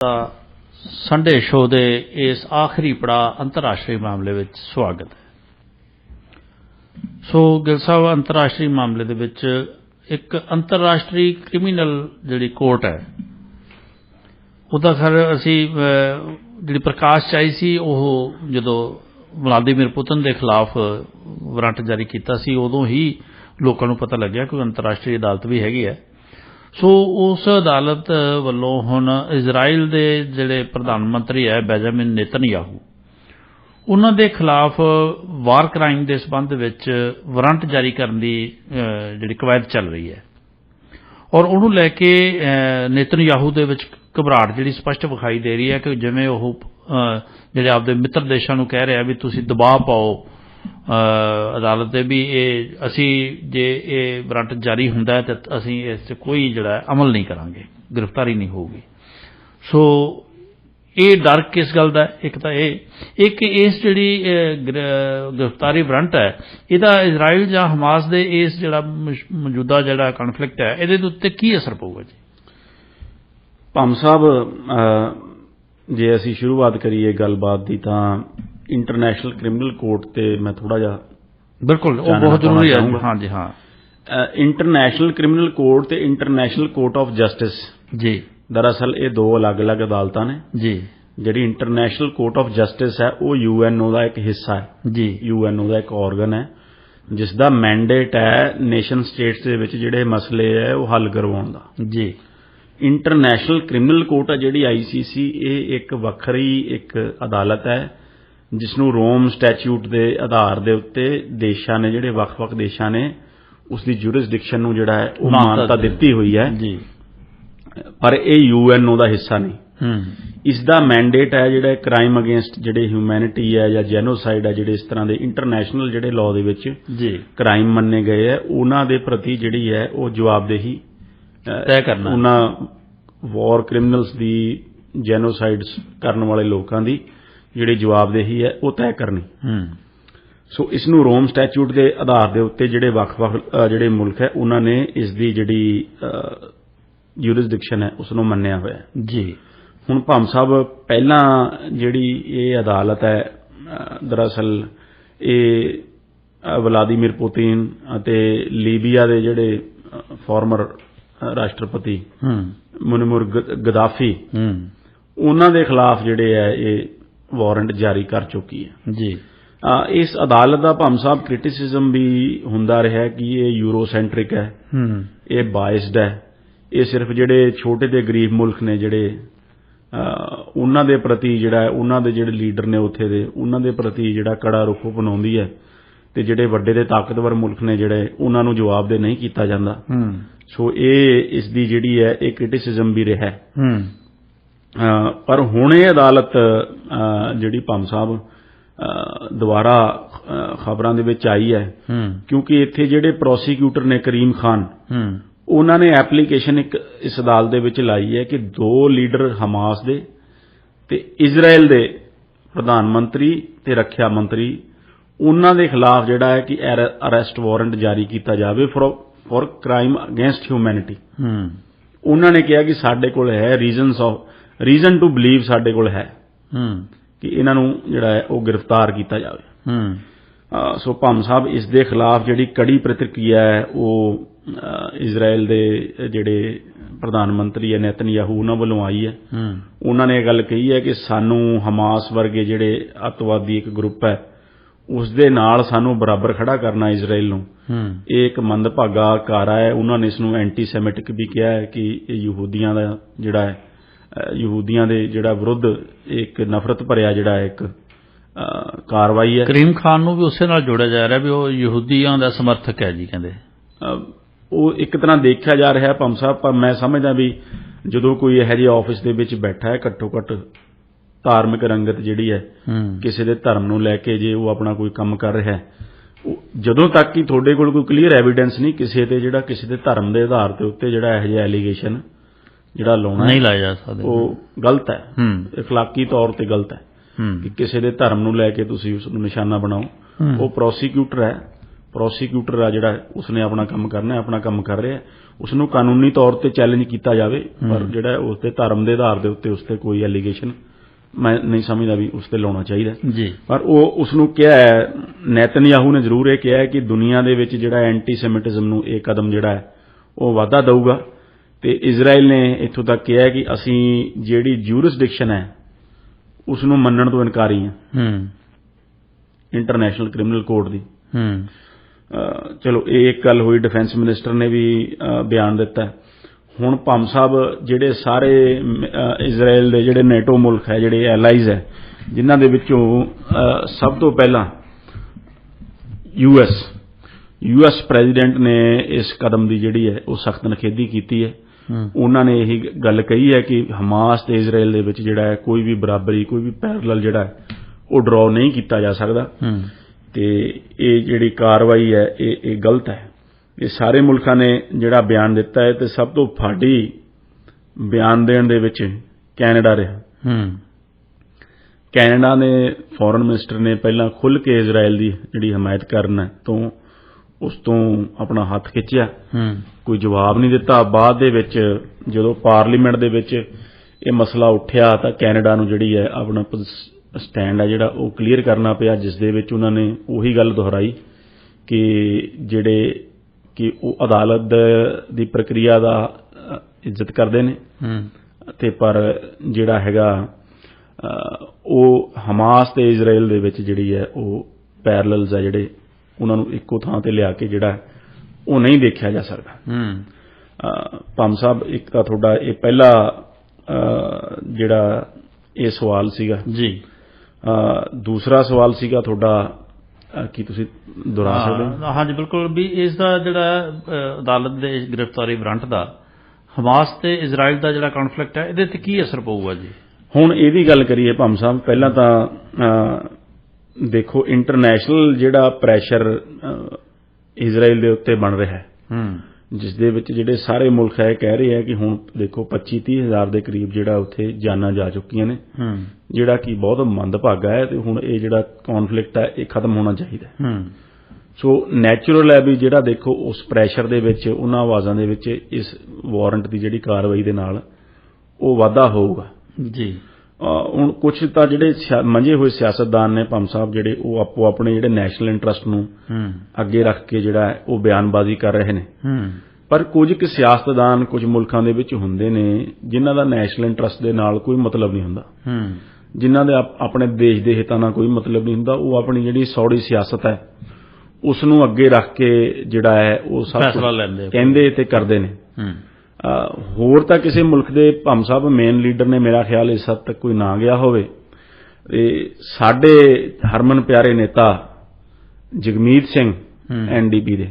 ਦਾ Sunday show ਦੇ ਇਸ ਆਖਰੀ ਪੜਾਅ ਅੰਤਰਰਾਸ਼ਟਰੀ ਮਾਮਲੇ ਵਿੱਚ ਸਵਾਗਤ ਹੈ। ਸੋ ਗਿਲ ਸਾਹਿਬ, ਅੰਤਰਰਾਸ਼ਟਰੀ ਮਾਮਲੇ ਦੇ ਵਿੱਚ ਇੱਕ ਅੰਤਰਰਾਸ਼ਟਰੀ ਕ੍ਰਿਮੀਨਲ ਜਿਹੜੀ ਕੋਰਟ ਹੈ, ਉਹਦਾ ਖਰ ਅਸੀਂ ਜਿਹੜੀ ਪ੍ਰਕਾਸ਼ ਚਾਈ ਸੀ, ਉਹ ਜਦੋਂ ਵਲਾਦੀਮੀਰ ਪੁਤਨ ਦੇ ਖਿਲਾਫ ਵਾਰੰਟ ਜਾਰੀ ਕੀਤਾ ਸੀ, ਉਦੋਂ ਹੀ ਲੋਕਾਂ ਨੂੰ ਪਤਾ ਲੱਗਿਆ ਕਿ ਅੰਤਰਰਾਸ਼ਟਰੀ ਅਦਾਲਤ ਵੀ ਹੈਗੀ ਹੈ। ਸੋ ਉਸ ਅਦਾਲਤ ਵੱਲੋਂ ਹੁਣ ਇਜ਼ਰਾਈਲ ਦੇ ਜਿਹੜੇ ਪ੍ਰਧਾਨ ਮੰਤਰੀ ਹੈ, ਬੈਜਾਮਿਨ ਨੇਤਨਯਾਹੂ, ਉਹਨਾਂ ਦੇ ਖਿਲਾਫ ਵਾਰ ਕ੍ਰਾਈਮ ਦੇ ਸਬੰਧ ਵਿੱਚ ਵਾਰੰਟ ਜਾਰੀ ਕਰਨ ਦੀ ਜਿਹੜੀ ਕਵਾਇਦ ਚੱਲ ਰਹੀ ਹੈ। ਔਰ ਉਹਨੂੰ ਲੈ ਕੇ ਨੇਤਨਯਾਹੂ ਦੇ ਵਿੱਚ ਘਬਰਾਹਟ ਜਿਹੜੀ ਸਪਸ਼ਟ ਵਿਖਾਈ ਦੇ ਰਹੀ ਹੈ ਕਿ ਜਿਵੇਂ ਉਹ ਜਿਹੜੇ ਆਪਦੇ ਮਿੱਤਰ ਦੇਸ਼ਾਂ ਨੂੰ ਕਹਿ ਰਿਹਾ ਵੀ ਤੁਸੀਂ ਦਬਾਅ ਪਾਓ ਅਦਾਲਤ ਦੇ ਵੀ ਇਹ ਅਸੀਂ ਜੇ ਇਹ ਵਾਰੰਟ ਜਾਰੀ ਹੁੰਦਾ ਹੈ, ਤਾਂ ਅਸੀਂ ਇਸ 'ਤੇ ਕੋਈ ਜਿਹੜਾ ਅਮਲ ਨਹੀਂ ਕਰਾਂਗੇ, ਗ੍ਰਿਫਤਾਰੀ ਨਹੀਂ ਹੋਊਗੀ। ਸੋ ਇਹ ਡਰ ਕਿਸ ਗੱਲ ਦਾ ਇੱਕ ਤਾਂ ਇਹ, ਇੱਕ ਇਸ ਜਿਹੜੀ ਗ੍ਰਿਫਤਾਰੀ ਵਾਰੰਟ ਹੈ, ਇਹਦਾ ਇਜ਼ਰਾਈਲ ਜਾਂ ਹਮਾਸ ਦੇ ਇਸ ਜਿਹੜਾ ਮੌਜੂਦਾ ਜਿਹੜਾ ਕਨਫਲਿਕਟ ਹੈ, ਇਹਦੇ ਉੱਤੇ ਕੀ ਅਸਰ ਪਊਗਾ ਜੀ? ਭੰਮ ਸਾਹਿਬ ਜੇ ਅਸੀਂ ਸ਼ੁਰੂਆਤ ਕਰੀਏ ਗੱਲਬਾਤ ਦੀ, ਤਾਂ ਇੰਟਰਨੈਸ਼ਨਲ ਕ੍ਰਿਮੀਨਲ ਕੋਰਟ ਤੇ ਮੈਂ ਥੋੜਾ ਜਿਹਾ ਬਿਲਕੁਲ ਉਹ ਬਹੁਤ ਜ਼ਰੂਰੀ ਹੈ। ਹਾਂਜੀ ਹਾਂ। ਇੰਟਰਨੈਸ਼ਨਲ ਕ੍ਰਿਮੀਨਲ ਕੋਰਟ ਤੇ ਇੰਟਰਨੈਸ਼ਨਲ ਕੋਰਟ ਆਫ ਜਸਟਿਸ ਜੀ। ਦਰਅਸਲ ਇਹ ਦੋ ਅਲੱਗ-ਅਲੱਗ ਅਦਾਲਤਾਂ ਨੇ। ਜੀ। ਜਿਹੜੀ ਇੰਟਰਨੈਸ਼ਨਲ ਕੋਰਟ ਆਫ ਜਸਟਿਸ ਹੈ ਉਹ ਯੂਐਨਓ ਦਾ ਇੱਕ ਹਿੱਸਾ ਹੈ। ਜੀ। ਯੂਐਨਓ ਦਾ ਇੱਕ ਆਰਗਨ ਹੈ ਜਿਸ ਦਾ ਮੈਂਡੇਟ ਹੈ ਨੇਸ਼ਨ ਸਟੇਟਸ ਦੇ ਵਿੱਚ ਜਿਹੜੇ ਮਸਲੇ ਹੈ ਉਹ ਹੱਲ ਕਰਵਾਉਣ ਦਾ। ਜੀ। ਇੰਟਰਨੈਸ਼ਨਲ ਕ੍ਰਿਮੀਨਲ ਕੋਰਟ ਹੈ ਜਿਹੜੀ ਆਈਸੀਸੀ ਇਹ ਇੱਕ ਵੱਖਰੀ ਇੱਕ ਅਦਾਲਤ ਹੈ। ਜਿਸ ਨੂੰ ਰੋਮ ਸਟੈਚੂਟ ਦੇ ਆਧਾਰ ਦੇ ਉੱਤੇ ਦੇਸ਼ਾਂ ਨੇ ਜਿਹੜੇ ਵੱਖ-ਵੱਖ ਦੇਸ਼ਾਂ ਨੇ ਉਸ ਦੀ ਜੁਰਿਸਡਿਕਸ਼ਨ ਨੂੰ ਜਿਹੜਾ ਹੈ ਉਹ ਮਾਨਤਾ ਦਿੱਤੀ। ਹੋਈ ਹੈ। ਜੀ। ਪਰ ਇਹ ਯੂਐਨਓ ਦਾ ਹਿੱਸਾ ਨਹੀਂ। ਹੂੰ। ਇਸ ਦਾ ਮੈਂਡੇਟ ਹੈ ਜਿਹੜਾ ਕ੍ਰਾਈਮ ਅਗੇਂਸਟ ਜਿਹੜੇ ਹਿਊਮੈਨਿਟੀ ਹੈ ਜਾਂ ਜੈਨੋਸਾਈਡ ਹੈ ਜਿਹੜੇ ਇਸ ਤਰ੍ਹਾਂ ਦੇ ਇੰਟਰਨੈਸ਼ਨਲ ਜਿਹੜੇ ਲਾਅ ਦੇ ਵਿੱਚ ਜੀ। ਕ੍ਰਾਈਮ ਮੰਨੇ ਗਏ ਹੈ ਉਹਨਾਂ ਦੇ ਪ੍ਰਤੀ ਜਿਹੜੀ ਹੈ ਉਹ ਜਵਾਬਦੇਹੀ ਤੈਅ ਕਰਨਾ। ਉਹਨਾਂ ਵਾਰ ਕ੍ਰਿਮੀਨਲਸ ਦੀ ਜੈਨੋਸਾਈਡਸ ਕਰਨ ਵਾਲੇ ਲੋਕਾਂ ਦੀ ਜਿਹੜੀ ਜਵਾਬਦੇਹੀ ਹੈ ਉਹ ਤੈਅ ਕਰਨੀ। ਹੂੰ। ਸੋ ਇਸ ਨੂੰ ਰੋਮ ਸਟੈਚੂਟ ਦੇ ਆਧਾਰ ਦੇ ਉੱਤੇ ਜਿਹੜੇ ਵੱਖ-ਵੱਖ ਜਿਹੜੇ ਮੁਲਕ ਹੈ ਉਹਨਾਂ ਨੇ ਇਸ ਦੀ ਜਿਹੜੀ ਜੁਰਿਸਡਿਕਸ਼ਨ ਹੈ ਉਸ ਨੂੰ ਮੰਨਿਆ ਹੋਇਆ ਜੀ। ਹੁਣ ਭੰਮ ਸਾਹਿਬ ਪਹਿਲਾਂ ਜਿਹੜੀ ਇਹ ਅਦਾਲਤ ਹੈ ਦਰਅਸਲ ਇਹ ਵਲਾਦੀਮੀਰ ਪੁਤਿਨ ਅਤੇ ਲੀਬੀਆ ਦੇ ਜਿਹੜੇ ਫਾਰਮਰ ਰਾਸ਼ਟਰਪਤੀ ਹੂੰ। ਮੁਨਮੁਰ ਗਦਾਫੀ ਹੂੰ। ਉਹਨਾਂ ਦੇ ਖਿਲਾਫ ਜਿਹੜੇ ਹੈ ਇਹ ਵਾਰੰਟ ਜਾਰੀ ਕਰ ਚੁੱਕੀ ਹੈ। ਜੀ। ਇਸ ਅਦਾਲਤ ਦਾ ਭੰਮ ਸਾਹਿਬ ਕ੍ਰਿਟਿਸਿਜ਼ਮ ਵੀ ਹੁੰਦਾ ਰਿਹਾ ਕਿ ਇਹ ਯੂਰੋਸੈਂਟ੍ਰਿਕ ਹੈ। ਹੂੰ। ਇਹ ਬਾਇਸਡ ਹੈ। ਇਹ ਸਿਰਫ ਜਿਹੜੇ ਛੋਟੇ ਤੇ ਗਰੀਬ ਮੁਲਕ ਨੇ ਜਿਹੜੇ ਉਹਨਾਂ ਦੇ ਪ੍ਰਤੀ ਜਿਹੜਾ ਉਹਨਾਂ ਦੇ ਜਿਹੜੇ ਲੀਡਰ ਨੇ ਉੱਥੇ ਦੇ ਉਹਨਾਂ ਦੇ ਪ੍ਰਤੀ ਜਿਹੜਾ ਕੜਾ ਰੁਖ ਅਪਣਾਉਂਦੀ ਹੈ ਤੇ ਜਿਹੜੇ ਵੱਡੇ ਤੇ ਤਾਕਤਵਰ ਮੁਲਕ ਨੇ ਜਿਹੜੇ ਉਹਨਾਂ ਨੂੰ ਜਵਾਬਦੇ ਨਹੀਂ ਕੀਤਾ ਜਾਂਦਾ। ਹੂੰ। ਸੋ ਇਹ ਇਸ ਦੀ ਜਿਹੜੀ ਹੈ ਇਹ ਕ੍ਰਿਟਿਸਿਜ਼ਮ ਵੀ ਰਿਹਾ ਹੈ। ਪਰ ਹੁਣ ਇਹ ਅਦਾਲਤ ਜਿਹੜੀ ਭੰਮ ਸਾਹਿਬ ਦੁਬਾਰਾ ਖਬਰਾਂ ਦੇ ਵਿੱਚ ਆਈ ਹੈ। ਕਿਉਂਕਿ ਇੱਥੇ ਜਿਹੜੇ ਪ੍ਰੋਸੀਕਿਊਟਰ ਨੇ ਕਰੀਮ ਖਾਨ ਉਹਨਾਂ ਨੇ ਐਪਲੀਕੇਸ਼ਨ ਇੱਕ ਇਸ ਅਦਾਲਤ ਦੇ ਵਿੱਚ ਲਾਈ ਹੈ ਕਿ ਦੋ ਲੀਡਰ ਹਮਾਸ ਦੇ ਤੇ ਇਜ਼ਰਾਈਲ ਦੇ ਪ੍ਰਧਾਨ ਮੰਤਰੀ ਤੇ ਰੱਖਿਆ ਮੰਤਰੀ ਉਹਨਾਂ ਦੇ ਖਿਲਾਫ ਜਿਹੜਾ ਹੈ ਕਿ ਅਰੈਸਟ ਵਾਰੰਟ ਜਾਰੀ ਕੀਤਾ ਜਾਵੇ ਫॉर ਕ੍ਰਾਈਮ ਅਗੇਂਸਟ ਹਿਊਮੈਨਿਟੀ। ਹੂੰ। ਉਹਨਾਂ ਨੇ ਕਿਹਾ ਕਿ ਸਾਡੇ ਕੋਲ ਹੈ reasons of reason to believe ਸਾਡੇ ਕੋਲ ਹੈ ਹੂੰ। ਕਿ ਇਹਨਾਂ ਨੂੰ ਜਿਹੜਾ ਹੈ ਉਹ ਗ੍ਰਿਫਤਾਰ ਕੀਤਾ ਜਾਵੇ। ਹੂੰ। ਸੋ ਭੰਮ ਸਾਹਿਬ ਇਸ ਦੇ ਖਿਲਾਫ ਜਿਹੜੀ ਕੜੀ ਪ੍ਰਤੀਕਿਰਿਆ ਹੈ ਉਹ ਇਜ਼ਰਾਈਲ ਦੇ ਜਿਹੜੇ ਪ੍ਰਧਾਨ ਮੰਤਰੀ ਹੈ ਨੇਤਨਯਾਹੂ ਉਹਨਾਂ ਵੱਲੋਂ ਆਈ ਹੈ। ਹੂੰ। ਉਹਨਾਂ ਨੇ ਇਹ ਗੱਲ ਕਹੀ ਹੈ ਕਿ ਸਾਨੂੰ ਹਮਾਸ ਵਰਗੇ ਜਿਹੜੇ ਅੱਤਵਾਦੀ ਇੱਕ ਗਰੁੱਪ ਹੈ ਉਸ ਦੇ ਨਾਲ ਸਾਨੂੰ ਬਰਾਬਰ ਖੜਾ ਕਰਨਾ ਇਜ਼ਰਾਈਲ ਨੂੰ। ਹੂੰ। ਇਹ ਇੱਕ ਮੰਦਭਾਗਾ ਕਾਰਾ ਹੈ। ਉਹਨਾਂ ਨੇ ਇਸ ਨੂੰ ਐਂਟੀਸੈਮਿਟਿਕ ਵੀ ਕਿਹਾ ਹੈ ਕਿ ਇਹ ਯਹੂਦੀਆਂ ਦਾ ਜਿਹੜਾ ਹੈ ਯਹੂਦੀਆਂ ਦੇ ਜਿਹੜਾ ਵਿਰੁੱਧ ਇੱਕ ਨਫ਼ਰਤ ਭਰਿਆ ਜਿਹੜਾ ਇੱਕ ਕਾਰਵਾਈ ਹੈ। ਕਰੀਮ ਖਾਨ ਨੂੰ ਵੀ ਉਸੇ ਨਾਲ ਜੋੜਿਆ ਜਾ ਰਿਹਾ ਵੀ ਉਹ ਯਹੂਦੀਆਂ ਦਾ ਸਮਰਥਕ ਹੈ ਜੀ ਕਹਿੰਦੇ। ਉਹ ਇੱਕ ਤਰ੍ਹਾਂ ਦੇਖਿਆ ਜਾ ਰਿਹਾ ਪੰਮ ਸਾਹਿਬ ਪਰ ਮੈਂ ਸਮਝਦਾ ਵੀ ਜਦੋਂ ਕੋਈ ਇਹੋ ਜਿਹੇ ਆਫਿਸ ਦੇ ਵਿੱਚ ਬੈਠਾ ਹੈ ਘੱਟੋ ਘੱਟ ਧਾਰਮਿਕ ਰੰਗਤ ਜਿਹੜੀ ਹੈ ਕਿਸੇ ਦੇ ਧਰਮ ਨੂੰ ਲੈ ਕੇ ਜੇ ਉਹ ਆਪਣਾ ਕੋਈ ਕੰਮ ਕਰ ਰਿਹਾ ਹੈ ਜਦੋਂ ਤੱਕ ਕਿ ਤੁਹਾਡੇ ਕੋਲ ਕੋਈ ਕਲੀਅਰ ਐਵੀਡੈਂਸ ਨਹੀਂ ਕਿਸੇ ਤੇ ਜਿਹੜਾ ਕਿਸੇ ਦੇ ਧਰਮ ਦੇ ਆਧਾਰ ਤੇ ਉੱਤੇ ਜਿਹੜਾ ਇਹੋ ਜਿਹਾ ਐਲੀਗੇਸ਼ਨ ਜਿਹੜਾ ਲਾਉਣਾ ਨਹੀਂ ਹੈ, ਲਾਇਆ ਜਾ ਸਕਦੇ ਉਹ ਗਲਤ ਹੈ ਹੂੰ اخلاقی ਤੌਰ ਤੇ ਗਲਤ ਹੈ ਹੂੰ ਕਿ ਕਿਸੇ ਦੇ ਧਰਮ ਨੂੰ ਲੈ ਕੇ ਤੁਸੀਂ ਉਸ ਨੂੰ ਨਿਸ਼ਾਨਾ ਬਣਾਓ ਹੂੰ। ਉਹ ਪ੍ਰੋਸੀਕਿਊਟਰ ਹੈ ਪ੍ਰੋਸੀਕਿਊਟਰ ਆ ਜਿਹੜਾ ਉਸਨੇ ਆਪਣਾ ਕੰਮ ਕਰਨਾ ਹੈ ਆਪਣਾ ਕੰਮ ਕਰ ਰਿਹਾ ਹੈ ਉਸ ਨੂੰ ਕਾਨੂੰਨੀ ਤੌਰ ਤੇ ਚੈਲੰਜ ਕੀਤਾ ਜਾਵੇ ਪਰ ਜਿਹੜਾ ਉਸ ਦੇ ਧਰਮ ਦੇ ਆਧਾਰ ਦੇ ਉੱਤੇ ਉਸ ਤੇ ਕੋਈ ਐਲੀਗੇਸ਼ਨ ਮੈਂ ਨਹੀਂ ਸਮਝਦਾ ਵੀ ਉਸ ਤੇ ਲਾਉਣਾ ਚਾਹੀਦਾ ਜੀ ਪਰ ਉਹ ਉਸ ਨੂੰ ਕਿਹਾ ਹੈ ਨੈਤਨਯਾਹੂ ਨੇ ਜ਼ਰੂਰ ਇਹ ਕਿਹਾ ਹੈ ਕਿ ਦੁਨੀਆ ਦੇ ਵਿੱਚ ਜਿਹੜਾ ਐਂਟੀਸੈਮਿਟਿਜ਼ਮ ਨੂੰ ਇਹ ਕਦਮ ਜਿਹੜਾ ਹੈ ਉਹ ਵਾਧਾ ਦਊਗਾ ਤੇ ਇਜ਼ਰਾਈਲ ਨੇ ਇੱਥੋਂ ਤੱਕ ਕਿਹਾ ਕਿ ਅਸੀਂ ਜਿਹੜੀ ਜੂਰਿਸਡਿਕਸ਼ਨ ਹੈ ਉਸ ਨੂੰ ਮੰਨਣ ਤੋਂ ਇਨਕਾਰੀ ਹਾਂ ਹੂੰ। ਇੰਟਰਨੈਸ਼ਨਲ ਕ੍ਰਿਮੀਨਲ ਕੋਰਟ ਦੀ। ਹੂੰ। ਚਲੋ ਇਹ ਇੱਕ ਗੱਲ ਹੋਈ ਡਿਫੈਂਸ ਮਿਨਿਸਟਰ ਨੇ ਵੀ ਬਿਆਨ ਦਿੱਤਾ। ਹੁਣ ਭੰਮ ਸਾਹਿਬ ਜਿਹੜੇ ਸਾਰੇ ਇਜ਼ਰਾਈਲ ਦੇ ਜਿਹੜੇ ਨੇਟੋ ਮੁਲਕ ਹੈ ਜਿਹੜੇ ਐਲਾਈਜ਼ ਹੈ ਜਿਨ੍ਹਾਂ ਦੇ ਵਿੱਚੋਂ ਸਭ ਤੋਂ ਪਹਿਲਾਂ ਯੂਐਸ ਯੂਐਸ ਪ੍ਰੈਜ਼ੀਡੈਂਟ ਨੇ ਇਸ ਕਦਮ ਦੀ ਜਿਹੜੀ ਹੈ ਉਹ ਸਖਤ ਨਖੇਦੀ ਕੀਤੀ ਹੂੰ। ਉਹਨਾਂ ਨੇ ਇਹੀ ਗੱਲ ਕਹੀ ਹੈ ਕਿ ਹਮਾਸ ਤੇ ਇਜ਼ਰਾਈਲ ਦੇ ਵਿੱਚ ਜਿਹੜਾ ਹੈ ਕੋਈ ਵੀ ਬਰਾਬਰੀ ਕੋਈ ਵੀ ਪੈਰਲਲ ਜਿਹੜਾ ਹੈ ਉਹ ਡਰਾਅ ਨਹੀਂ ਕੀਤਾ ਜਾ ਸਕਦਾ। ਤੇ ਇਹ ਜਿਹੜੀ ਕਾਰਵਾਈ ਹੈ ਇਹ ਇਹ ਗਲਤ ਹੈ। ਇਹ ਸਾਰੇ ਮੁਲਕਾਂ ਨੇ ਜਿਹੜਾ ਬਿਆਨ ਦਿੱਤਾ ਹੈ ਤੇ ਸਭ ਤੋਂ ਫਾੜੀ ਬਿਆਨ ਦੇਣ ਦੇ ਵਿੱਚ ਕੈਨੇਡਾ ਰਿਹਾ। ਹੂੰ। ਕੈਨੇਡਾ ਨੇ ਫੋਰਨ ਮਿਨਿਸਟਰ ਨੇ ਪਹਿਲਾਂ ਖੁੱਲ ਕੇ ਇਜ਼ਰਾਈਲ ਦੀ ਜਿਹੜੀ ਹਮਾਇਤ ਕਰਨ ਤੋਂ ਉਸ ਤੋਂ ਆਪਣਾ ਹੱਥ ਖਿੱਚਿਆ। ਹੂੰ। ਕੋਈ ਜਵਾਬ ਨਹੀਂ ਦਿੱਤਾ। ਬਾਅਦ ਦੇ ਵਿੱਚ ਜਦੋਂ ਪਾਰਲੀਮੈਂਟ ਦੇ ਵਿੱਚ ਇਹ ਮਸਲਾ ਉੱਠਿਆ ਤਾਂ ਕੈਨੇਡਾ ਨੂੰ ਜਿਹੜੀ ਹੈ ਆਪਣਾ ਸਟੈਂਡ ਹੈ ਜਿਹੜਾ ਉਹ ਕਲੀਅਰ ਕਰਨਾ ਪਿਆ ਜਿਸ ਦੇ ਵਿੱਚ ਉਹਨਾਂ ਨੇ ਉਹੀ ਗੱਲ ਦੁਹਰਾਈ ਕਿ ਜਿਹੜੇ ਕਿ ਉਹ ਅਦਾਲਤ ਦੇ- ਪ੍ਰਕਿਰਿਆ ਦਾ ਇੱਜ਼ਤ ਕਰਦੇ ਨੇ। ਹੂੰ। ਤੇ ਪਰ ਜਿਹੜਾ ਹੈਗਾ ਉਹ ਹਮਾਸ ਤੇ ਇਜ਼ਰਾਈਲ ਦੇ ਵਿੱਚ ਜਿਹੜੀ ਹੈ ਉਹ ਪੈਰਲਲਸ ਹੈ ਜਿਹੜੇ ਉਹਨਾਂ ਨੂੰ ਇੱਕੋ ਥਾਂ ਤੇ ਲਿਆ ਕੇ ਜਿਹੜਾ ਉਹ ਨਹੀਂ ਦੇਖਿਆ ਜਾ ਸਕਦਾ। ਹੂੰ। ਭੰਮ ਸਾਹਿਬ ਇੱਕ ਤਾਂ ਤੁਹਾਡਾ ਇਹ ਪਹਿਲਾ ਜਿਹੜਾ ਇਹ ਸਵਾਲ ਸੀਗਾ। ਜੀ। ਦੂਸਰਾ ਸਵਾਲ ਸੀਗਾ ਤੁਹਾਡਾ ਕੀ ਤੁਸੀਂ ਦੁਹਰਾ ਸਕਦੇ ਹੋ? ਹਾਂਜੀ ਬਿਲਕੁਲ ਵੀ ਇਸ ਦਾ ਜਿਹੜਾ ਅਦਾਲਤ ਦੇ ਗ੍ਰਿਫਤਾਰੀ ਵਾਰੰਟ ਦਾ ਹਮਾਸ ਤੇ ਇਜ਼ਰਾਈਲ ਦਾ ਜਿਹੜਾ ਕਨਫਲਿਕਟ ਹੈ ਇਹਦੇ ਤੇ ਕੀ ਅਸਰ ਪਊਗਾ ਜੀ? ਹੁਣ ਇਹਦੀ ਗੱਲ ਕਰੀਏ ਭੰਮ ਸਾਹਿਬ ਪਹਿਲਾਂ ਤਾਂ ਦੇਖੋ ਇੰਟਰਨੈਸ਼ਨਲ ਜਿਹੜਾ ਪ੍ਰੈਸ਼ਰ ਇਜ਼ਰਾਈਲ ਦੇ ਉੱਤੇ ਬਣ ਰਿਹਾ ਹੈ। ਹੂੰ। ਜਿਸ ਦੇ ਵਿੱਚ ਜਿਹੜੇ ਸਾਰੇ ਮੁਲਕ ਹੈ ਕਹਿ ਰਹੇ ਹੈ ਕਿ ਹੁਣ ਦੇਖੋ 25 30 ਹਜ਼ਾਰ ਦੇ ਕਰੀਬ ਜਿਹੜਾ ਉੱਥੇ ਜਾਨਾਂ ਜਾ ਚੁੱਕੀਆਂ ਨੇ। ਹੂੰ। ਜਿਹੜਾ ਕਿ ਬਹੁਤ ਮੰਦਭਾਗਾ ਹੈ ਤੇ ਹੁਣ ਇਹ ਜਿਹੜਾ ਕਨਫਲਿਕਟ ਹੈ ਇਹ ਖਤਮ ਹੋਣਾ ਚਾਹੀਦਾ ਹੈ। ਸੋ ਨੈਚੁਰਲ ਹੈ ਵੀ ਜਿਹੜਾ ਦੇਖੋ ਉਸ ਪ੍ਰੈਸ਼ਰ ਦੇ ਵਿੱਚ ਉਹਨਾਂ ਆਵਾਜ਼ਾਂ ਦੇ ਵਿੱਚ ਇਸ ਵਾਰੰਟ ਦੀ ਜਿਹੜੀ ਕਾਰਵਾਈ ਦੇ ਨਾਲ ਉਹ ਵਾਧਾ ਹੋਊਗਾ। ਜੀ। ਹੁਣ ਕੁਝ ਤਾਂ ਜਿਹੜੇ ਮੰਝੇ ਹੋਏ ਸਿਆਸਤਦਾਨ ਨੇ ਭੰਮ ਸਾਹਿਬ ਜਿਹੜੇ ਉਹ ਆਪੋ ਆਪਣੇ ਜਿਹੜੇ ਨੈਸ਼ਨਲ ਇੰਟਰਸਟ ਨੂੰ ਹੂੰ। ਅੱਗੇ ਰੱਖ ਕੇ ਜਿਹੜਾ ਉਹ ਬਿਆਨਬਾਜ਼ੀ ਕਰ ਰਹੇ ਨੇ। ਹੂੰ। ਪਰ ਕੁਝ ਕੁ ਸਿਆਸਤਦਾਨ ਕੁਝ ਮੁਲਕਾਂ ਦੇ ਵਿੱਚ ਹੁੰਦੇ ਨੇ ਜਿਨ੍ਹਾਂ ਦਾ ਨੈਸ਼ਨਲ ਇੰਟਰਸਟ ਦੇ ਨਾਲ ਕੋਈ ਮਤਲਬ ਨਹੀਂ ਹੁੰਦਾ। ਹੂੰ। ਜਿਨ੍ਹਾਂ ਦੇ ਆਪ- ਆਪਣੇ ਦੇਸ਼ ਦੇ ਹਿੱਤਾਂ ਨਾਲ ਕੋਈ ਮਤਲਬ ਨਹੀਂ ਹੁੰਦਾ ਉਹ ਆਪਣੀ ਜਿਹੜੀ ਸੌੜੀ ਸਿਆਸਤ ਹੈ ਉਸ ਨੂੰ ਅੱਗੇ ਰੱਖ ਕੇ ਜਿਹੜਾ ਹੈ ਉਹ ਸਭ। ਕਹਿੰਦੇ ਤੇ ਕਰਦੇ ਨੇ। ਹੋਰ ਤਾਂ ਕਿਸੇ ਮੁਲਕ ਦੇ ਭੰਮ ਸਾਹਿਬ ਮੇਨ ਲੀਡਰ ਨੇ ਮੇਰਾ ਖਿਆਲ ਇਸ ਹੱਦ ਤੱਕ ਕੋਈ ਨਾ ਗਿਆ ਹੋਵੇ। ਤੇ ਸਾਡੇ ਹਰਮਨ ਪਿਆਰੇ ਨੇਤਾ ਜਗਮੀਤ ਸਿੰਘ। ਐਨਡੀਪੀ ਦੇ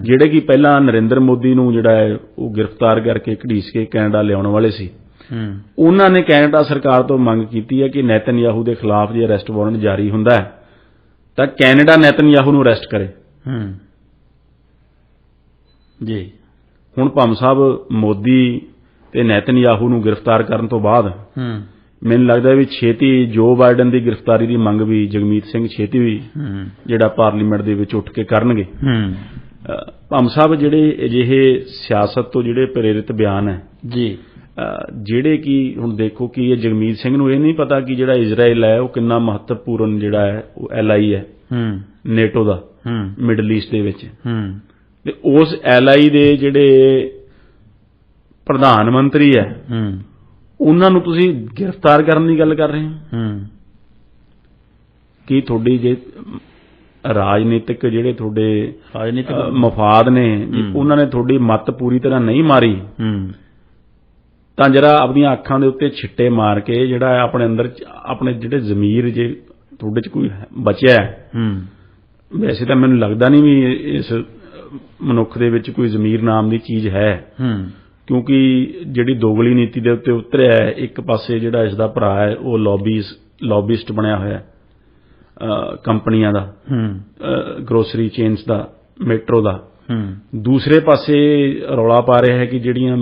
ਜਿਹੜੇ ਕਿ ਪਹਿਲਾਂ ਨਰਿੰਦਰ ਮੋਦੀ ਨੂੰ ਜਿਹੜਾ ਹੈ ਉਹ ਗ੍ਰਿਫਤਾਰ ਕਰਕੇ ਘੜੀਸ ਕੇ ਕੈਨੇਡਾ ਲਿਆਉਣ ਵਾਲੇ ਸੀ। ਉਹਨਾਂ ਨੇ ਕੈਨੇਡਾ ਸਰਕਾਰ ਤੋਂ ਮੰਗ ਕੀਤੀ ਹੈ ਕਿ ਨੈਤਨਯਾਹੂ ਦੇ ਖਿਲਾਫ ਜੇ ਅਰੈਸਟ ਵਾਰੰਟ ਜਾਰੀ ਹੁੰਦਾ ਹੈ ਤਾਂ ਕੈਨੇਡਾ ਨੈਤਨਯਾਹੂ ਨੂੰ ਅਰੈਸਟ ਕਰੇ। ਹੂੰ। ਜੀ। ਹੁਣ ਭੰਮ ਸਾਹਿਬ ਮੋਦੀ ਤੇ ਨੈਤਨਯਾਹੂ ਨੂੰ ਗ੍ਰਿਫਤਾਰ ਕਰਨ ਤੋਂ ਬਾਅਦ ਹੂੰ। ਮੈਨੂੰ ਲੱਗਦਾ ਵੀ ਛੇਤੀ ਜੋ ਬਾਈਡਨ ਦੀ ਗ੍ਰਿਫਤਾਰੀ ਦੀ ਮੰਗ ਵੀ ਜਗਮੀਤ ਸਿੰਘ ਛੇਤੀ ਵੀ ਹੂੰ। ਜਿਹੜਾ ਪਾਰਲੀਮੈਂਟ ਦੇ ਵਿੱਚ ਉੱਠ ਕੇ ਕਰਨਗੇ। ਹੂੰ। ਭੰਮ ਸਾਹਿਬ ਜਿਹੜੇ ਅਜਿਹੇ ਸਿਆਸਤ ਤੋਂ ਜਿਹੜੇ ਪ੍ਰੇਰਿਤ ਬਿਆਨ ਹੈ ਜੀ। ਜਿਹੜੇ ਕਿ ਹੁਣ ਦੇਖੋ ਕਿ ਇਹ ਜਗਮੀਤ ਸਿੰਘ ਨੂੰ ਇਹ ਨਹੀਂ ਪਤਾ ਕਿ ਜਿਹੜਾ ਇਜ਼ਰਾਈਲ ਹੈ ਉਹ ਕਿੰਨਾ ਮਹੱਤਵਪੂਰਨ ਜਿਹੜਾ ਹੈ ਉਹ ਐਲਆਈ ਹੈ ਹੂੰ। ਨੇਟੋ ਦਾ ਹੂੰ। ਮਿਡਲ ਈਸਟ ਦੇ ਵਿੱਚ। ਹੂੰ। ਤੇ ਉਸ ਐਲਆਈ ਦੇ ਜਿਹੜੇ ਪ੍ਰਧਾਨ ਮੰਤਰੀ ਹੈ ਹੂੰ। ਉਹਨਾਂ ਨੂੰ ਤੁਸੀਂ ਗ੍ਰਿਫਤਾਰ ਕਰਨ ਦੀ ਗੱਲ ਕਰ ਰਹੇ ਹੋ? ਹੂੰ। ਕੀ ਤੁਹਾਡੀ ਜੇ ਰਾਜਨੀਤਿਕ ਜਿਹੜੇ ਤੁਹਾਡੇ ਰਾਜਨੀਤਿਕ ਮਫਾਦ ਨੇ। ਉਹਨਾਂ ਨੇ ਤੁਹਾਡੀ ਮੱਤ ਪੂਰੀ ਤਰ੍ਹਾਂ ਨਹੀਂ ਮਾਰੀ ਹੂੰ। ਤਾਂ ਜਰਾ ਆਪਣੀਆਂ ਅੱਖਾਂ ਦੇ ਉੱਤੇ ਛਿੱਟੇ ਮਾਰ ਕੇ ਜਿਹੜਾ ਆਪਣੇ ਅੰਦਰ ਆਪਣੇ ਜਿਹੜੇ ਜ਼ਮੀਰ ਜੇ ਤੁਹਾਡੇ ਚ ਕੋਈ ਬਚਿਆ ਹੂੰ। ਵੈਸੇ ਤਾਂ ਮੈਨੂੰ ਲੱਗਦਾ ਨਹੀਂ ਵੀ ਇਸ ਮਨੁੱਖ ਦੇ ਵਿੱਚ ਕੋਈ ਜ਼ਮੀਰ ਨਾਮ ਦੀ ਚੀਜ਼ ਹੈ। ਹੂੰ। ਕਿਉਂਕਿ ਜਿਹੜੀ ਦੋਗਲੀ ਨੀਤੀ ਦੇ ਉੱਤੇ ਉਤਰਿਆ ਹੈ ਇੱਕ ਪਾਸੇ ਜਿਹੜਾ ਇਸ ਦਾ ਭਰਾ ਹੈ ਉਹ ਲੌਬੀਸ ਲੌਬਿਸਟ ਬਣਿਆ ਹੋਇਆ ਹੈ ਕੰਪਨੀਆਂ ਦਾ ਹੂੰ। ਗਰੋਸਰੀ ਚੇਨਸ ਦਾ ਮੈਟਰੋ ਦਾ। ਹੂੰ। ਦੂਸਰੇ ਪਾਸੇ ਰੌਲਾ ਪਾ ਰਿਹਾ ਹੈ ਕਿ ਜਿਹੜੀਆਂ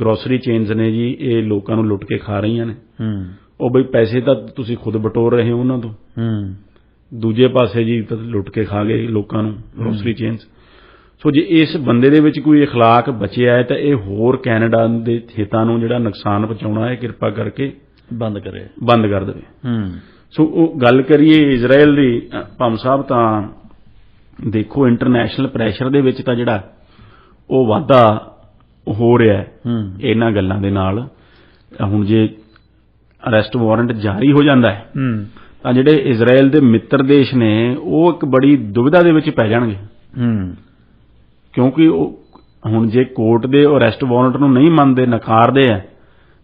ਗਰੋਸਰੀ ਚੇਨਸ ਨੇ ਜੀ ਇਹ ਲੋਕਾਂ ਨੂੰ ਲੁੱਟ ਕੇ ਖਾ ਰਹੀਆਂ ਨੇ। ਹੂੰ। ਉਹ ਬਈ ਪੈਸੇ ਤਾਂ ਤੁਸੀਂ ਖੁਦ ਬਟੋਰ ਰਹੇ ਹੋ ਉਹਨਾਂ ਤੋਂ। ਹੂੰ। ਦੂਜੇ ਪਾਸੇ ਜੀ ਲੁੱਟ ਕੇ ਖਾ ਗਏ ਲੋਕਾਂ ਨੂੰ ਗਰੋਸਰੀ ਚੇਨਸ ਸੋ ਜੇ ਇਸ ਬੰਦੇ ਦੇ ਵਿੱਚ ਕੋਈ اخلاق ਬਚਿਆ ਹੈ ਤਾਂ ਇਹ ਹੋਰ ਕੈਨੇਡਾ ਦੇ ਹਿੱਤਾਂ ਨੂੰ ਜਿਹੜਾ ਨੁਕਸਾਨ ਪਹੁੰਚਾਉਣਾ ਹੈ ਕਿਰਪਾ ਕਰਕੇ ਬੰਦ ਕਰੇ ਬੰਦ ਕਰ ਦੇਵੇ ਹੂੰ ਸੋ ਉਹ ਗੱਲ ਕਰੀਏ ਇਜ਼ਰਾਈਲ ਦੀ ਅ, ਭੰਮ ਸਾਹਿਬ ਤਾਂ ਦੇਖੋ ਇੰਟਰਨੈਸ਼ਨਲ ਪ੍ਰੈਸ਼ਰ ਦੇ ਵਿੱਚ ਤਾਂ ਜਿਹੜਾ ਉਹ ਵਾਧਾ ਹੋ ਰਿਹਾ ਹੈ ਹੂੰ ਇਹਨਾਂ ਗੱਲਾਂ ਦੇ ਨਾਲ ਅ, ਹੁਣ ਜੇ ਅਰੈਸਟ ਵਾਰੰਟ ਜਾਰੀ ਹੋ ਜਾਂਦਾ ਹੈ ਹੂੰ ਤਾਂ ਜਿਹੜੇ ਇਜ਼ਰਾਈਲ ਦੇ ਮਿੱਤਰ ਦੇਸ਼ ਨੇ ਉਹ ਇੱਕ ਬੜੀ ਦੁਵਿਧਾ ਦੇ ਵਿੱਚ ਪੈ ਜਾਣਗੇ ਹੂੰ ਕਿਉਂਕਿ ਉਹ ਹੁਣ ਜੇ ਕੋਰਟ ਦੇ ਅਰੈਸਟ ਵਾਰੰਟ ਨੂੰ ਨਹੀਂ ਮੰਨਦੇ ਨਕਾਰਦੇ ਆ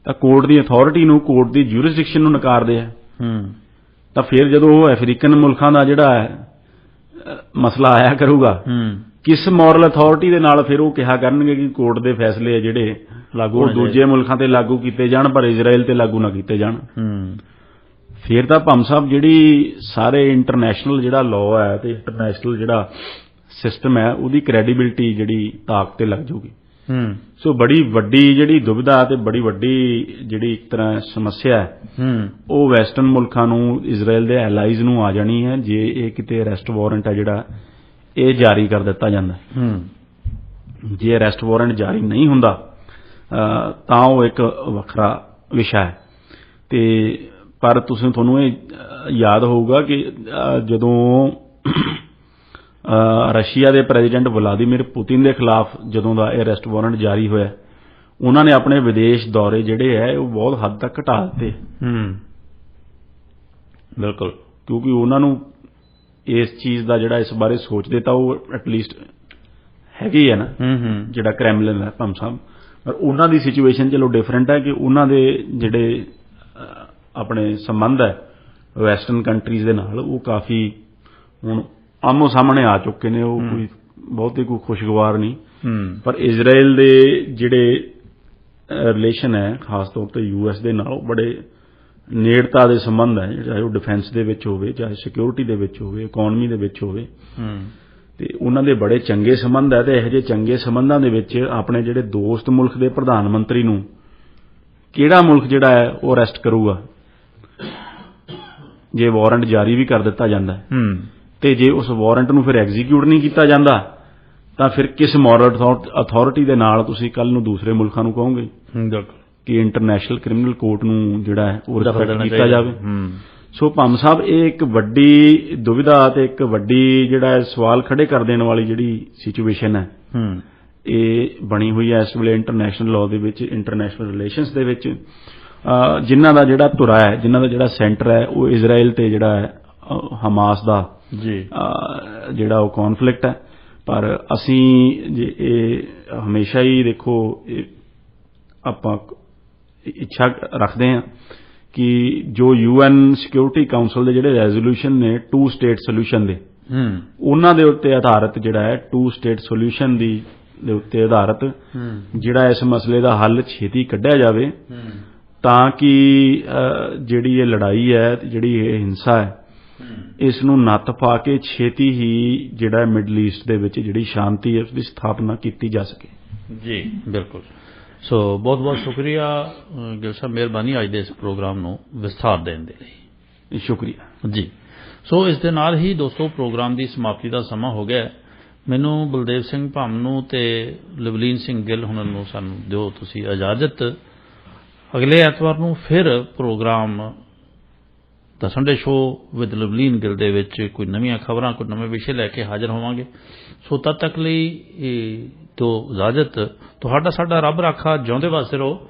ਤਾਂ ਕੋਰਟ ਦੀ ਅਥਾਰਟੀ ਨੂੰ ਕੋਰਟ ਦੀ ਜੁਰਿਸਡਿਕਸ਼ਨ ਨੂੰ ਨਕਾਰਦੇ ਆ। ਹੂੰ। ਤਾਂ ਫਿਰ ਜਦੋਂ ਉਹ ਅਫਰੀਕਨ ਮੁਲਕਾਂ ਦਾ ਜਿਹੜਾ ਹੈ ਮਸਲਾ ਆਇਆ ਕਰੂਗਾ ਹੂੰ। ਕਿਸ ਮੋਰਲ ਅਥਾਰਟੀ ਦੇ ਨਾਲ ਫਿਰ ਉਹ ਕਿਹਾ ਕਰਨਗੇ ਕਿ ਕੋਰਟ ਦੇ ਫੈਸਲੇ ਆ ਜਿਹੜੇ ਲਾਗੂ ਦੂਜੇ ਮੁਲਕਾਂ ਤੇ ਲਾਗੂ ਕੀਤੇ ਜਾਣ ਪਰ ਇਜ਼ਰਾਈਲ ਤੇ ਲਾਗੂ ਨਾ ਕੀਤੇ ਜਾਣ। ਹੂੰ। ਫਿਰ ਤਾਂ ਭੰਮ ਸਾਹਿਬ ਜਿਹੜੀ ਸਾਰੇ ਇੰਟਰਨੈਸ਼ਨਲ ਜਿਹੜਾ ਲਾਅ ਹੈ ਤੇ ਇੰਟਰਨੈਸ਼ਨਲ ਜਿਹੜਾ ਸਿਸਟਮ ਹੈ ਉਹਦੀ ਕ੍ਰੈਡੀਬਿਲਟੀ ਜਿਹੜੀ ਤਾਕ ਤੇ ਲੱਗ ਜਾਊਗੀ। ਹੂੰ। ਸੋ ਬੜੀ ਵੱਡੀ ਜਿਹੜੀ ਦੁਬਿਧਾ ਤੇ ਬੜੀ ਵੱਡੀ ਜਿਹੜੀ ਇੱਕ ਤਰ੍ਹਾਂ ਸਮੱਸਿਆ ਹੈ ਹੂੰ। ਉਹ ਵੈਸਟਰਨ ਮੁਲਕਾਂ ਨੂੰ ਇਜ਼ਰਾਈਲ ਦੇ ਐਲਾਈਜ਼ ਨੂੰ ਆ ਜਾਣੀ ਹੈ ਜੇ ਇਹ ਕਿਤੇ ਅਰੈਸਟ ਵਾਰੰਟ ਹੈ ਜਿਹੜਾ ਇਹ ਜਾਰੀ ਕਰ ਦਿੱਤਾ ਜਾਂਦਾ ਹੈ। ਜੇ ਅਰੈਸਟ ਵਾਰੰਟ ਜਾਰੀ ਨਹੀਂ ਹੁੰਦਾ ਤਾਂ ਉਹ ਇੱਕ ਵੱਖਰਾ ਵਿਸ਼ਾ ਹੈ। ਤੇ ਪਰ ਤੁਸੀਂ ਤੁਹਾਨੂੰ ਇਹ ਯਾਦ ਹੋਊਗਾ ਕਿ ਜਦੋਂ ਰਸ਼ੀਆ ਦੇ ਪ੍ਰੈਜ਼ੀਡੈਂਟ ਵਲਾਦੀਮੀਰ ਪੁਤਿਨ ਦੇ ਖਿਲਾਫ ਜਦੋਂ ਦਾ ਇਹ ਅਰੈਸਟ ਵਾਰੰਟ ਜਾਰੀ ਹੋਇਆ ਉਹਨਾਂ ਨੇ ਆਪਣੇ ਵਿਦੇਸ਼ ਦੌਰੇ ਜਿਹੜੇ ਹੈ ਉਹ ਬਹੁਤ ਹੱਦ ਤੱਕ ਘਟਾ ਦਿੱਤੇ। ਹੂੰ। ਬਿਲਕੁਲ। ਕਿਉਂਕਿ ਉਹਨਾਂ ਨੂੰ ਇਸ ਚੀਜ਼ ਦਾ ਜਿਹੜਾ ਇਸ ਬਾਰੇ ਸੋਚਦੇ ਤਾਂ ਉਹ ਐਟਲੀਸਟ ਹੈਗੇ ਹੀ ਹੈ ਨਾ ਹੂੰ ਹੂੰ। ਜਿਹੜਾ ਕ੍ਰੈਮਲਿਨ ਹੈ ਭੰਮ ਸਾਹਿਬ। ਪਰ ਉਹਨਾਂ ਦੀ ਸਿਚੁਏਸ਼ਨ ਚਲੋ ਡਿਫਰੈਂਟ ਹੈ ਕਿ ਉਹਨਾਂ ਦੇ ਜਿਹੜੇ ਆਪਣੇ ਸੰਬੰਧ ਹੈ ਵੈਸਟਰਨ ਕੰਟਰੀਜ਼ ਦੇ ਨਾਲ ਉਹ ਕਾਫੀ ਹੁਣ ਆਮੋ ਸਾਹਮਣੇ ਆ ਚੁੱਕੇ ਨੇ ਉਹ ਕੋਈ ਬਹੁਤੀ ਕੋਈ ਖੁਸ਼ਗਵਾਰ ਨਹੀਂ। ਪਰ ਇਜ਼ਰਾਈਲ ਦੇ ਜਿਹੜੇ ਰਿਲੇਸ਼ਨ ਹੈ ਖਾਸ ਤੌਰ ਤੇ ਯੂਐਸ ਦੇ ਨਾਲ ਉਹ ਬੜੇ ਨੇੜਤਾ ਦੇ ਸੰਬੰਧ ਹੈ ਚਾਹੇ ਉਹ ਡਿਫੈਂਸ ਦੇ ਵਿੱਚ ਹੋਵੇ ਚਾਹੇ ਸਿਕਿਉਰਿਟੀ ਦੇ ਵਿੱਚ ਹੋਵੇ ਇਕਨੋਮੀ ਦੇ ਵਿੱਚ ਹੋਵੇ। ਤੇ ਉਹਨਾਂ ਦੇ ਬੜੇ ਚੰਗੇ ਸੰਬੰਧ ਹੈ ਤੇ ਇਹੋ ਜਿਹੇ ਚੰਗੇ ਸੰਬੰਧਾਂ ਦੇ ਵਿੱਚ ਆਪਣੇ ਜਿਹੜੇ ਦੋਸਤ ਮੁਲਕ ਦੇ ਪ੍ਰਧਾਨ ਮੰਤਰੀ ਨੂੰ ਕਿਹੜਾ ਮੁਲਕ ਜਿਹੜਾ ਹੈ ਉਹ ਅਰੈਸਟ ਕਰੂਗਾ? ਜੇ ਵਾਰੰਟ ਜਾਰੀ ਵੀ ਕਰ ਦਿੱਤਾ ਜਾਂਦਾ ਹੂੰ। ਤੇ ਜੇ ਉਸ ਵਾਰੰਟ ਨੂੰ ਫਿਰ ਐਗਜ਼ੀਕਿਊਟ ਨਹੀਂ ਕੀਤਾ ਜਾਂਦਾ ਤਾਂ ਫਿਰ ਕਿਸ ਮੋਰਲ ਅਥਾਰਟੀ ਦੇ ਨਾਲ ਤੁਸੀਂ ਕੱਲ ਨੂੰ ਦੂਸਰੇ ਮੁਲਕਾਂ ਨੂੰ ਕਹੋਗੇ? ਬਿਲਕੁਲ। ਕਿ ਇੰਟਰਨੈਸ਼ਨਲ ਕ੍ਰਿਮੀਨਲ ਕੋਰਟ ਨੂੰ ਜਿਹੜਾ ਹੈ ਉਹ ਰਿਸਪੈਕਟ ਕੀਤਾ। ਜਾਵੇ? ਸੋ ਭੰਮ ਸਾਹਿਬ ਇਹ ਇੱਕ ਵੱਡੀ ਦੁਵਿਧਾ ਤੇ ਇੱਕ ਵੱਡੀ ਜਿਹੜਾ ਹੈ ਸਵਾਲ ਖੜੇ ਕਰ ਦੇਣ ਵਾਲੀ ਜਿਹੜੀ ਸਿਚੁਏਸ਼ਨ ਹੈ ਇਹ ਬਣੀ ਹੋਈ ਹੈ ਇਸ ਵੇਲੇ ਇੰਟਰਨੈਸ਼ਨਲ ਲਾਅ ਦੇ ਵਿੱਚ ਇੰਟਰਨੈਸ਼ਨਲ ਰਿਲੇਸ਼ਨਸ ਦੇ ਵਿੱਚ। ਜਿਨ੍ਹਾਂ ਦਾ ਜਿਹੜਾ ਧੁਰਾ ਹੈ ਜਿਨ੍ਹਾਂ ਦਾ ਜਿਹੜਾ ਸੈਂਟਰ ਹੈ ਉਹ ਇਜ਼ਰਾਈਲ ਤੇ ਜਿਹੜਾ ਹੈ ਹਮਾਸ ਦਾ ਜੀ। ਜਿਹੜਾ ਉਹ ਕਨਫਲਿਕਟ ਹੈ। ਪਰ ਅਸੀਂ ਜੇ ਇਹ ਹਮੇਸ਼ਾ ਹੀ ਦੇਖੋ ਆਪਾਂ ਇੱਛਾ ਰੱਖਦੇ ਹਾਂ ਕਿ ਜੋ ਯੂਐਨ ਸਿਕਿਉਰਿਟੀ ਕਾਉਂਸਲ ਦੇ ਜਿਹੜੇ ਰੈਜ਼ੋਲੂਸ਼ਨ ਨੇ ਟੂ ਸਟੇਟ ਸੋਲੂਸ਼ਨ ਦੇ ਹੂੰ। ਉਹਨਾਂ ਦੇ ਉੱਤੇ ਆਧਾਰਿਤ ਜਿਹੜਾ ਹੈ ਟੂ ਸਟੇਟ ਸੋਲੂਸ਼ਨ ਦੀ ਦੇ ਉੱਤੇ ਆਧਾਰਿਤ ਹੂੰ। ਜਿਹੜਾ ਇਸ ਮਸਲੇ ਦਾ ਹੱਲ ਛੇਤੀ ਕੱਢਿਆ ਜਾਵੇ ਹੂੰ। ਤਾਂ ਕਿ ਜਿਹੜੀ ਇਹ ਲੜਾਈ ਹੈ ਜਿਹੜੀ ਇਹ ਹਿੰਸਾ ਹੈ ਇਸ ਨੂੰ ਨੱਥ ਪਾ ਕੇ ਛੇਤੀ ਹੀ ਜਿਹੜਾ ਮਿਡਲ ਈਸਟ ਦੇ ਵਿੱਚ ਜਿਹੜੀ ਸ਼ਾਂਤੀ ਹੈ ਉਸ ਦੀ ਸਥਾਪਨਾ ਕੀਤੀ ਜਾ ਸਕੇ। ਜੀ ਬਿਲਕੁਲ। ਸੋ ਬਹੁਤ ਬਹੁਤ ਸ਼ੁਕਰੀਆ ਗਿਲ ਸਾਹਿਬ ਮਿਹਰਬਾਨੀ ਅੱਜ ਦੇ ਇਸ ਪ੍ਰੋਗਰਾਮ ਨੂੰ ਵਿਸਥਾਰ ਦੇਣ ਦੇ ਲਈ। ਸ਼ੁਕਰੀਆ। ਜੀ। ਸੋ ਇਸ ਦੇ ਨਾਲ ਹੀ ਦੋਸਤੋ ਪ੍ਰੋਗਰਾਮ ਦੀ ਸਮਾਪਤੀ ਦਾ ਸਮਾਂ ਹੋ ਗਿਆ। ਮੈਨੂੰ ਬਲਦੇਵ ਸਿੰਘ ਭੰਮ ਨੂੰ ਤੇ ਲਵਲੀਨ ਸਿੰਘ ਗਿੱਲ ਹੁਣਾਂ ਨੂੰ ਸਾਨੂੰ ਦਿਓ ਤੁਸੀਂ ਇਜਾਜ਼ਤ। ਅਗਲੇ ਐਤਵਾਰ ਨੂੰ ਫਿਰ program the Sunday show with Lovleen Gill ਦੇ ਵਿੱਚ ਕੋਈ ਨਵੀਆਂ ਖਬਰਾਂ, ਕੋਈ ਨਵੇਂ ਵਿਸ਼ੇ ਲੈ ਕੇ ਹਾਜ਼ਰ ਹੋਵਾਂਗੇ। ਸੋ ਤਦ ਤੱਕ ਲਈ ਤੋਂ ਇਜਾਜ਼ਤ। ਤੁਹਾਡਾ ਸਾਡਾ ਰੱਬ ਰਾਖਾ ਜਿਉਂਦੇ ਵਾਸਤੇ ਰਹੋ।